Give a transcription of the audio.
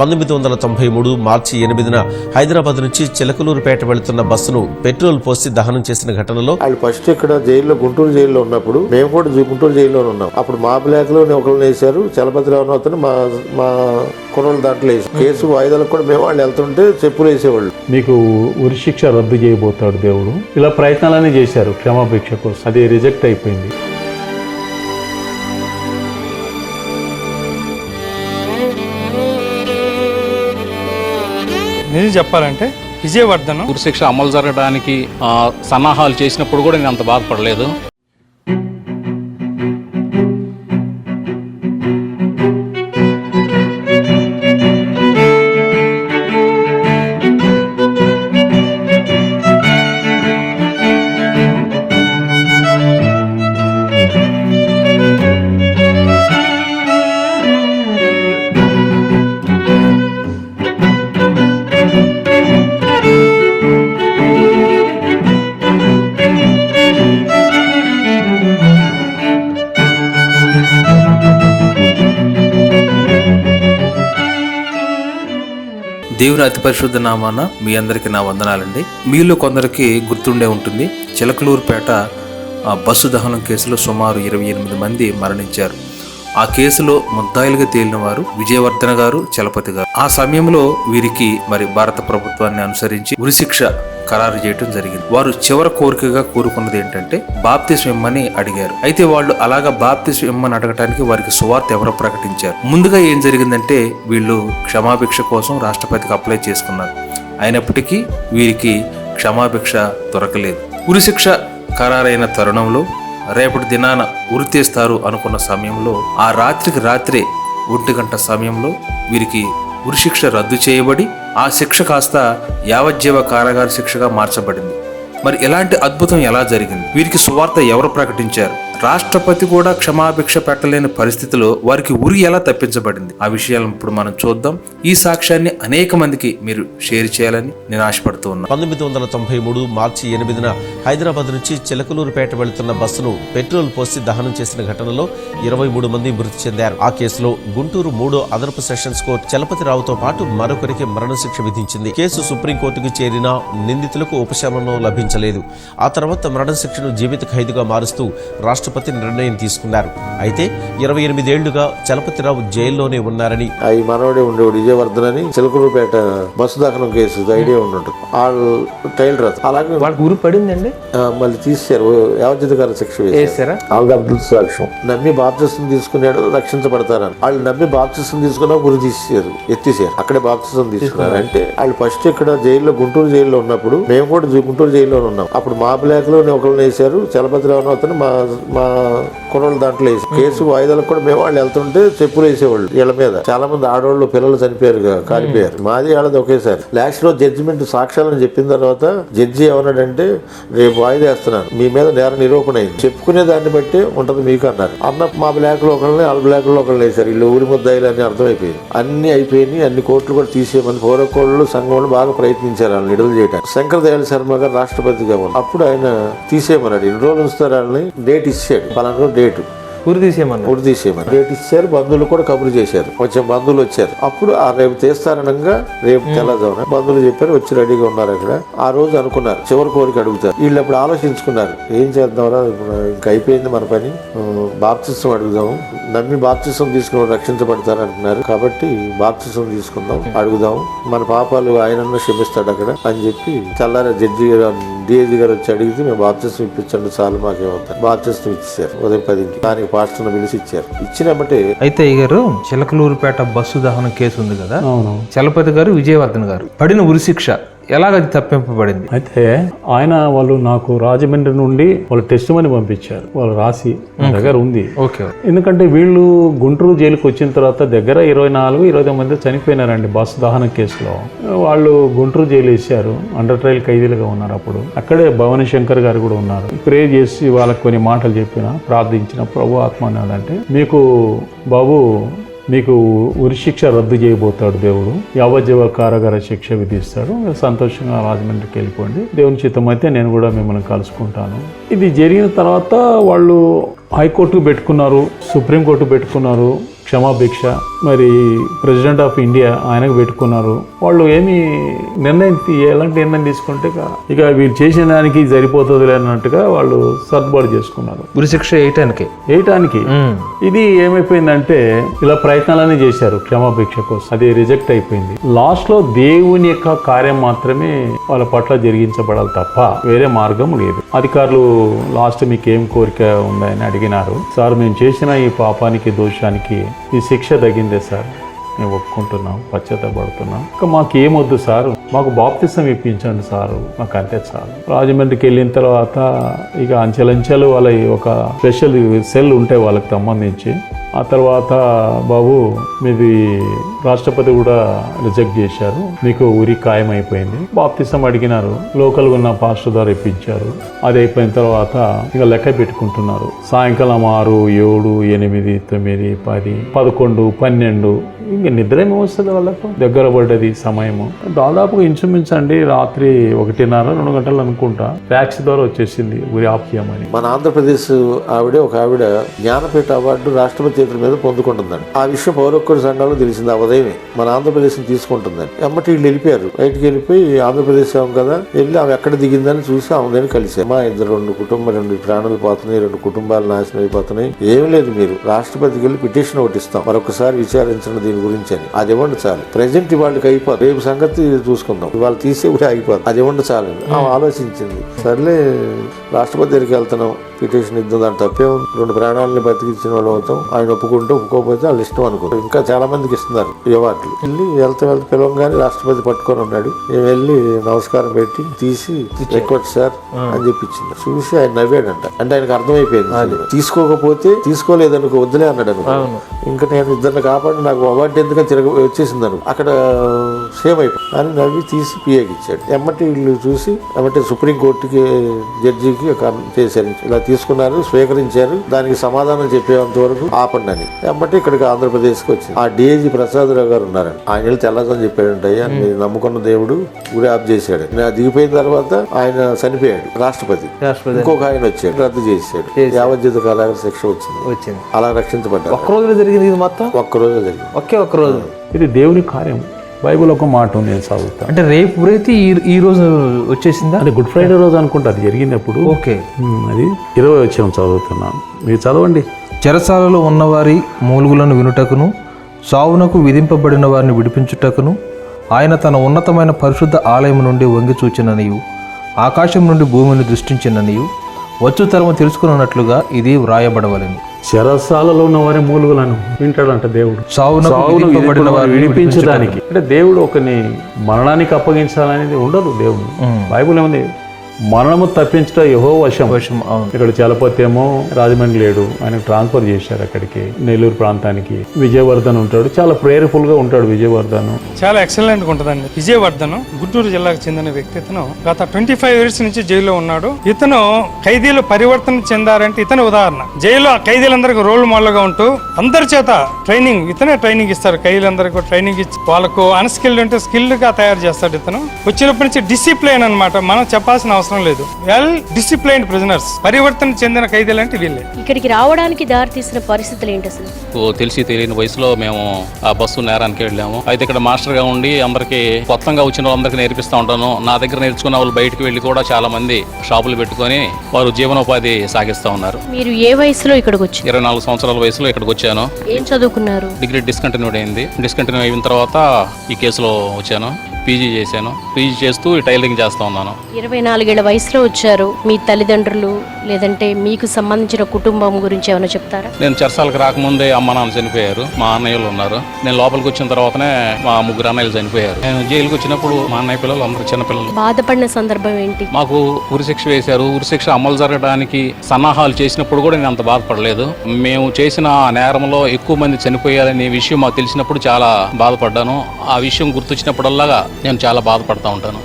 పంతొమ్మిది వందల తొంభై మూడు మార్చి ఎనిమిదిన హైదరాబాద్ నుంచి చిలకలూరుపేట వెళుతున్న బస్సును పెట్రోల్ పోసి దహనం చేసిన ఘటనలో వాళ్ళు ఫస్ట్ ఇక్కడ జైల్లో గుంటూరు జైల్లో ఉన్నప్పుడు మేము కూడా జై- గుంటూరు జైల్లో ఉన్నాం. అప్పుడు మా బ్లాక్లో ఒకరిని వేశారు చలపతిరావు అతను మా మా కుర్రలు దాంట్లో వేసారు కేసు వాయిదాలకు కూడా మేము వాళ్ళు వెళ్తుంటే చెప్పులు వేసేవాళ్ళు. మీకు ఉరిశిక్ష రద్దు చేయబోతాడు దేవుడు. ఇలా ప్రయత్నాలన్నీ చేశారు క్షమాభిక్ష కోసం అది రిజెక్ట్ అయిపోయింది. నిజం చెప్పాలంటే విజయవర్ధన్ ఉరిశిక్ష అమలు జరగడానికి ఆ, సన్నాహాలు చేసినప్పుడు కూడా నేను అంత బాధపడలేదు. దేవుని అతి పరిశుద్ధ నామాన మీ అందరికీ నా వందనాలండి. మీలో కొందరికి గుర్తుండే ఉంటుంది చిలకలూరుపేట బస్సు దహనం కేసులో సుమారు ఇరవై ఎనిమిది మంది మరణించారు. ఆ కేసులో ముద్దాయిలుగా తేలిన వారు విజయవర్ధన గారు చలపతి గారు. ఆ సమయంలో వీరికి మరి భారత ప్రభుత్వాన్ని అనుసరించి ఉరిశిక్ష ఖరారు చేయడం జరిగింది. వారు చివరి కోరికగా కోరుకున్నది ఏంటంటే బాప్తిస్ ఇమ్మని అడిగారు. అయితే వాళ్ళు అలాగా బాప్తిస్ ఇమ్మని అడగటానికి వారికి సువార్త ఎవరో ప్రకటించారు. ముందుగా ఏం జరిగిందంటే వీళ్ళు క్షమాభిక్ష కోసం రాష్ట్రపతికి అప్లై చేసుకున్నారు. అయినప్పటికీ వీరికి క్షమాభిక్ష దొరకలేదు. ఉరిశిక్ష ఖరారైన తరుణంలో రేపటి దినాన ఉరి తీస్తారు అనుకున్న సమయంలో ఆ రాత్రికి రాత్రే ఒంటి గంట సమయంలో వీరికి ఉరిశిక్ష రద్దు చేయబడి ఆ శిక్ష కాస్త యావజ్జీవ కారాగార శిక్షగా మార్చబడింది. మరి ఇలాంటి అద్భుతం ఎలా జరిగింది? వీరికి సువార్త ఎవరు ప్రకటించారు? రాష్ట్రపతి కూడా క్షమాభిక్ష పెట్టలేని పరిస్థితిలో వారికి ఉరి ఎలా తప్పించబడింది? ఆ విషయాలను ఇప్పుడు మనం చూద్దాం. ఈ సాక్ష్యాన్ని అనేక మందికి మీరు షేర్ చేయాలని నేను ఆశపడుతూ ఉన్నాను. పంతొమ్మిది వందల తొంభై మూడు మార్చి ఎనిమిదిన హైదరాబాద్ నుంచి చిలకలూరుపేట వెళుతున్న బస్సును పెట్రోల్ పోసి దహనం చేసిన ఘటనలో ఇరవై మూడు మంది మృతి చెందారు. ఆ కేసులో గుంటూరు మూడో అదనపు సెషన్స్ కోర్టు చలపతిరావుతో పాటు మరొకరికి మరణశిక్ష విధించింది. కేసు సుప్రీంకోర్టుకు చేరిన నిందితులకు ఉపశమనం లభించలేదు ఆ తర్వాత మరణశిక్షను జీవిత ఖైదుగా మారుస్తూ రాష్ట్రపతి నిర్ణయం తీసుకున్నారు. అయితే ఇరవై ఎనిమిదేళ్ళుగా చలపతిరావు జైల్లోనే ఉన్నారని అవి మనవడే ఉండేవాడు విజయవర్ధన్ అని చిలకలూరుపేట బస్సు దహనం కేసు ఐడియా ఉండు వాళ్ళు టైలర్ అతను. అలాగే వాళ్ళకి ఉరి పడిందండి? ఆ, మళ్ళీ తీశారు యావజిత గారు శిక్ష వేసారా అబ్దుల్ సాక్ష్యం. నమ్మి బాప్తిసం తీసుకున్నాడు రక్షించబడతారని. వాళ్ళు నమ్మి బాప్తిసం తీసుకున్నా గురి తీసేశారు ఎత్తేసారు. అక్కడే బాప్తిసం తీసుకున్నారు. అంటే వాళ్ళు ఫస్ట్ ఇక్కడ జైల్లో గుంటూరు జైల్లో ఉన్నప్పుడు మేము కూడా గుంటూరు జైల్లో ఉన్నాం. అప్పుడు మా బ్లాక్లో ఒకరిని వేశారు. చలపతిరావు అతను మా మా కుర్రలు దాంట్లో వేసి కేసు వాయిదాలకు కూడా మేము వాళ్ళు వెళ్తుంటే చెప్పులు వేసేవాళ్ళు వీళ్ళ మీద. చాలా మంది ఆడవాళ్ళు పిల్లలు చనిపోయారు కాలిపోయారు. మాది వాళ్ళది ఒకేసారి. లాస్ట్లో జడ్జిమెంట్ సాక్ష్యాలను చెప్పిన తర్వాత జడ్జి ఏమన్నాడంటే రేపు వాయిదా వేస్తున్నాను. మీ మీద నేర నిరూపణ అయింది. చెప్పుకునే దాన్ని బట్టి ఉంటది మీకు అన్నారు. అన్న మా బ్లాక్లో ఒకళ్ళని వాళ్ళ బ్లాక్లో ఒకళ్ళు వేశారు. వీళ్ళు ఊరి ముద్దాయిలు అని అర్థమైపోయింది. అన్ని అయిపోయినాయి. అన్ని కోట్లు కూడా తీసేయమని పౌరకోళ్ళు సంఘంలో బాగా ప్రయత్నించారు. వాళ్ళని విడుదల చేయడానికి శంకర్ దయాళ శర్మ గారు రాష్ట్రపతిగా ఉన్నారు అప్పుడు ఆయన తీసేయమన్నాడు. ఎన్ని రోజులు ఉంచుతారు వాళ్ళని డేట్ ఇచ్చాడు. పలానా రోజు డేట్. ఉరి తీసేయమన్నారు ఉరి తీసేయమని డేట్ ఇచ్చారు. బంధువులు కూడా కబురు చేశారు. కొంచెం బంధువులు వచ్చారు. అప్పుడు ఆ రేపు తీస్తారనగా రేపు తెల్లదామున బంధువులు చెప్పారు వచ్చి రెడీగా ఉన్నారు అక్కడ. ఆ రోజు అనుకున్నారు. చివరి కోరిక అడుగుతారు. వీళ్ళు అప్పుడు ఆలోచించుకున్నారు. ఏం చేద్దాంరా? ఇప్పుడు ఇంకా అయిపోయింది మన పని. బాప్తిసం అడుగుదాం. నమ్మి బాప్తిసం తీసుకుని రక్షించబడతారు అంటున్నారు. కాబట్టి బాప్తిసం తీసుకుందాం అడుగుదాం. మన పాపాలు ఆయన క్షమిస్తాడు అక్కడ అని చెప్పి తెల్లారి జడ్జి డిఐజీ గారు వచ్చి అడిగితే మేము బాప్తిసం ఇప్పించండి చాలు మాకేమవుతాయి. బాప్తిసం ఇచ్చారు ఉదయం పదింటి దానికి పాస్టర్ని పిలిచి ఇచ్చారు. ఇచ్చినప్పటి అయితే ఈ గారు చిలకలూరుపేట బస్సు దహనం కేసు ఉంది కదా. అవును చలపతి గారు విజయవర్ధన్ గారు. పడిన ఉరిశిక్ష ఎలాగ అది తప్పింపబడింది? అయితే ఆయన వాళ్ళు నాకు రాజమండ్రి నుండి వాళ్ళు టెస్ట్ మని పంపించారు. వాళ్ళు రాసి నా దగ్గర ఉంది. ఓకే. ఎందుకంటే వీళ్ళు గుంటూరు జైలుకి వచ్చిన తర్వాత దగ్గర ఇరవై నాలుగు ఇరవై మంది చనిపోయినారండి బస్సు దహన కేసులో. వాళ్ళు గుంటూరు జైలు వేసారు అండర్ ట్రయల్ ఖైదీలుగా ఉన్నారు అప్పుడు. అక్కడే భవానీ శంకర్ గారు కూడా ఉన్నారు. ప్రే చేసి వాళ్ళకి కొన్ని మాటలు చెప్పిన ప్రార్థించిన ప్రభు ఆత్మ అన్నదంటే మీకు బాబు మీకు ఉరిశిక్ష రద్దు చేయబోతాడు దేవుడు. యావజ్జీవ కారాగార శిక్ష విధిస్తాడు. మీరు సంతోషంగా రాజమండ్రికి వెళ్ళిపోండి. దేవుని చిత్తం అయితే నేను కూడా మిమ్మల్ని కలుసుకుంటాను. ఇది జరిగిన తర్వాత వాళ్ళు హైకోర్టు పెట్టుకున్నారు సుప్రీంకోర్టు పెట్టుకున్నారు. క్షమాభిక్ష. మరి ప్రెసిడెంట్ ఆఫ్ ఇండియా ఆయనకు పెట్టుకున్నారు. వాళ్ళు ఏమి నిర్ణయం ఎలాంటి నిర్ణయం తీసుకుంటే ఇక- వీళ్ళు చేసిన దానికి సరిపోతుంది అన్నట్టుగా వాళ్ళు సర్దుబాటు చేసుకున్నారు. ఉరిశిక్ష వేయటానికి? వేయటానికి. ఇది ఏమైపోయిందంటే ఇలా ప్రయత్నాలన్నీ చేశారు క్షమాభిక్ష కోసం. అది రిజెక్ట్ అయిపోయింది. లాస్ట్లో దేవుని యొక్క కార్యం మాత్రమే వాళ్ళ పట్ల జరిగించబడాలి తప్ప వేరే మార్గం లేదు. అధికారులు లాస్ట్ మీకు ఏం కోరిక ఉందని అడిగినారు. సార్ మేము చేసిన ఈ పాపానికి దోషానికి ఈ శిక్ష తగ్గిందే సార్. మేము ఒప్పుకుంటున్నాం పశ్చాత్తపడుతున్నాం. ఇంకా మాకు ఏమొద్దు సారు. మాకు బాప్తిసం ఇప్పించండి సారు. మాకు అంతే చాలు. రాజమండ్రికి వెళ్ళిన తర్వాత ఇక అంచెలంచెలు వాళ్ళ ఒక స్పెషల్ సెల్ ఉంటాయి వాళ్ళకి సంబంధించి ఆ తర్వాత బాబు మీది రాష్ట్రపతి కూడా రిజెక్ట్ చేశారు. మీకు ఊరి ఖాయం అయిపోయింది బాప్తిసం అడిగినారు. లోకల్గా ఉన్న పాస్టర్ ద్వారా ఇప్పించారు. అది అయిపోయిన తర్వాత ఇక లెక్క పెట్టుకుంటున్నారు. సాయంకాలం ఆరు ఏడు ఎనిమిది తొమ్మిది పది పదకొండు పన్నెండు ఇంక నిద్ర ఏమి వస్తుంది వాళ్ళకు? దగ్గర పడ్డది సమయము. దాదాపుగా ఇంచుమించండి రాత్రి ఒకటిన్నర రెండు గంటలు అనుకుంటా. ట్యాక్సీ ద్వారా వచ్చేసింది ఊరి ఆప్యం చేయమని మన ఆంధ్రప్రదేశ్ ఆవిడ ఒక ఆవిడ జ్ఞానపీఠ అవార్డు రాష్ట్రపతి చేతుల మీద పొందుకుంటుందండి ఆ విషయం పౌరొక్కడి సంఘాలు తెలిసింది. ఆ ఉదయమే మన ఆంధ్రప్రదేశ్ తీసుకుంటుందని. ఎమ్మటి వీళ్ళు వెళ్ళిపోయారు. బయటికి వెళ్ళిపోయి ఆంధ్రప్రదేశ్ ఆమె కదా వెళ్ళి ఆమె ఎక్కడ దిగిందని చూసి ఆమెదని దగ్గర మా ఇద్దరు రెండు కుటుంబం రెండు ప్రాణాలు పోతున్నాయి రెండు కుటుంబాలు నాశనం అయిపోతున్నాయి. ఏం లేదు మీరు. రాష్ట్రపతికి వెళ్ళి పిటిషన్ ఒకటి ఇస్తాం. మరొకసారి విచారించండి దీని గురించి అని. అది ఇవ్వండి చాలు. ప్రజెంట్ ఇవాళకి అయిపోదు. రేపు సంగతి చూసుకుందాం. ఇవాళ తీసే కూడా అయిపోదు. అది ఇవ్వండి చాలు ఆమె ఆలోచించింది. సర్లే రాష్ట్రపతి దగ్గరికి వెళ్తున్నాం. పిటిషన్ ఇద్దాం. దాని తప్పే ఉంది రెండు ప్రాణాలని బతికించిన వాళ్ళు అవుతాం. ఆయన ఒప్పుకుంటే ఒప్పుకోకపోతే వాళ్ళు ఇష్టం అనుకో ఇంకా చాలా మందికి ఇస్తున్నారు అవార్డులు. వెళ్ళి వెళ్తా వెళ్తా పిలవంగానే రాష్ట్రపతి పట్టుకొని ఉన్నాడు. నేను వెళ్ళి నమస్కారం పెట్టి తీసి రిక్వెస్ట్ సార్ అని చెప్పించింది. చూసి ఆయన నవ్వాడంట. అంటే ఆయనకు అర్థమైపోయింది తీసుకోకపోతే తీసుకోలేదనుకో వద్దులే అన్నాడు అనుకో. ఇంకా నేను ఇద్దరిని కాపాడి నాకు అవార్డు ఎందుకని తిరగ వచ్చేసింది అనుకో. అక్కడ సేమ్ అయిపోయింది. అని నవ్వి తీసి పిఏకి ఇచ్చాడు. ఎమ్మటి వీళ్ళు చూసి ఎమ్మటి సుప్రీంకోర్టుకి జడ్జికి చేశారు ఇలా తీసుకున్నారు స్వీకరించారు. దానికి సమాధానం చెప్పేంత వరకు ఆపండి. అని ఎమ్మటి ఇక్కడికి ఆంధ్రప్రదేశ్కి వచ్చింది. ఆ డిఐజీ ప్రసాదరావు గారు ఉన్నారండి. ఆయన వెళ్ళి తెల్లదని చెప్పాడంట అయ్యా మీరు నమ్ముకున్న దేవుడు గురి ఆఫ్ చేశాడు. నేను దిగిపోయిన తర్వాత ఆయన చనిపోయాడు రాష్ట్రపతి. రాష్ట్రపతి. ఇంకొక ఆయన వచ్చాడు రద్దు చేశాడు. యావజ్జీత కాలాగ శిక్ష వచ్చింది. వచ్చింది. అలా రక్షించబడ్డారు. ఒక్క రోజులో జరిగింది ఇది మొత్తం? ఒక్కరోజు జరిగింది. ఒకే ఒక్క రోజు. ఇది దేవుని కార్యం. బైబిల్ ఒక మాట ఉంది నేను చదువుతాను అంటే రేపు రైతే ఈ ఈ రోజు వచ్చేసిందా? అది గుడ్ ఫ్రైడే రోజు అనుకుంటా అది జరిగినప్పుడు. ఓకే. అది ఇరవై వచ్చాం చదువుతున్నాను. మీరు చదవండి. చెరసాలలో ఉన్నవారి మూలుగులను వినుటకును సావునకు విధింపబడిన వారిని విడిపించుటకును ఆయన తన ఉన్నతమైన పరిశుద్ధ ఆలయం నుండి వంగి చూచిననియు ఆకాశం నుండి భూమిని దృష్టించిననియు వచ్చు తరము తెలుసుకున్నట్లుగా ఇది వ్రాయబడవలెను. చెరసాలలో ఉన్న వారి మూలుగులను వింటాడంట దేవుడు. వారిని విడిపించడానికి. అంటే దేవుడు ఒకని మరణానికి అప్పగించాలనేది ఉండదు దేవుడు. బైబుల్ ఏముంది? మరణము తప్పించట యహో వశం. అవును. ఇక్కడ చలపతి ఏమో రాజమండ్రి లేడు. ఆయన ట్రాన్స్ఫర్ చేశారు అక్కడికి నెల్లూరు ప్రాంతానికి. విజయవర్ధన్ ఉంటాడు. చాలా ప్రేయర్ఫుల్గా ఉంటాడు విజయవర్ధన్. చాలా ఎక్సలెంట్గా ఉంటుందండి. విజయవర్ధన్ గుంటూరు జిల్లాకు చెందిన వ్యక్తి ఇతను. గత ట్వంటీ ఫైవ్ ఇయర్స్ నుంచి జైల్లో ఉన్నాడు. ఇతను ఖైదీలు పరివర్తన చెందారంటే ఇతను ఉదాహరణ. జైల్లో ఖైదీలందరికీ రోల్ మోడల్గా ఉంటూ అందరి చేత ట్రైనింగ్ ఇతనే ట్రైనింగ్ ఇస్తారు. ఖైదీలందరికీ ట్రైనింగ్ ఇచ్చి వాళ్ళకు అన్స్కిల్డ్ ఉంటే స్కిల్డ్గా తయారు చేస్తాడు ఇతను. వచ్చినప్పటి నుంచి డిసిప్లైన్ అన్నమాట. మనం చెప్పాల్సిన అవసరం లేదు. వెల్ డిసిప్లైన్డ్ ప్రిజనర్స్ పరివర్తన చెందిన ఖైదీలు అంటే వీళ్ళే. ఇక్కడికి రావడానికి దారి తీసిన పరిస్థితులు ఏంటి అసలు? ఓ తెలిసి తెలియని వయసులో మేము ఆ బస్సు నేరానికి వెళ్ళాము. అయితే ఇక్కడ మాస్టర్గా ఉండి అందరికి కొత్తగా వచ్చిన వాళ్ళందరికీ నేర్పిస్తూ ఉంటాను. నా దగ్గర నేర్చుకున్న వాళ్ళు బయటికి వెళ్ళి కూడా చాలా మంది షాపులు పెట్టుకొని వారు జీవనోపాధి సాగిస్తూ ఉన్నారు. మీరు ఏ వయసులో ఇక్కడికి వచ్చి ఇరవై నాలుగు సంవత్సరాల వయసులో ఇక్కడికి వచ్చాను. ఏం చదువుకున్నారు? డిగ్రీ డిస్కంటిన్యూడ్ అయింది. డిస్కంటిన్యూ అయిన తర్వాత ఈ కేసులో వచ్చాను. పీజీ చేశాను. పీజీ చేస్తూ టైలరింగ్ చేస్తూ ఉన్నాను. ఇరవై నాలుగేళ్ళ వయసులో వచ్చారు మీ తల్లిదండ్రులు. లేదంటే మీకు సంబంధించిన కుటుంబం గురించి ఏమైనా చెప్తారా? నేను చెరసాలకు రాకముందే అమ్మ నాన్న చనిపోయారు. మా అన్నయ్యలు ఉన్నారు. నేను లోపలికి వచ్చిన తర్వాతనే మా ముగ్గురు అన్నయ్యలు చనిపోయారు. నేను జైలుకి వచ్చినప్పుడు మా అన్నయ్య పిల్లలు అందరూ చిన్నపిల్లలు బాధపడిన సందర్భం ఏంటి? మాకు ఉరిశిక్ష వేశారు. ఉరిశిక్ష అమలు జరగడానికి సన్నాహాలు చేసినప్పుడు కూడా నేను అంత బాధపడలేదు. మేము చేసిన ఆ నేరంలో ఎక్కువ మంది చనిపోయారనే విషయం మాకు తెలిసినప్పుడు చాలా బాధపడ్డాను. ఆ విషయం గుర్తొచ్చినప్పుడల్లా నేను చాలా బాధపడతా ఉంటాను.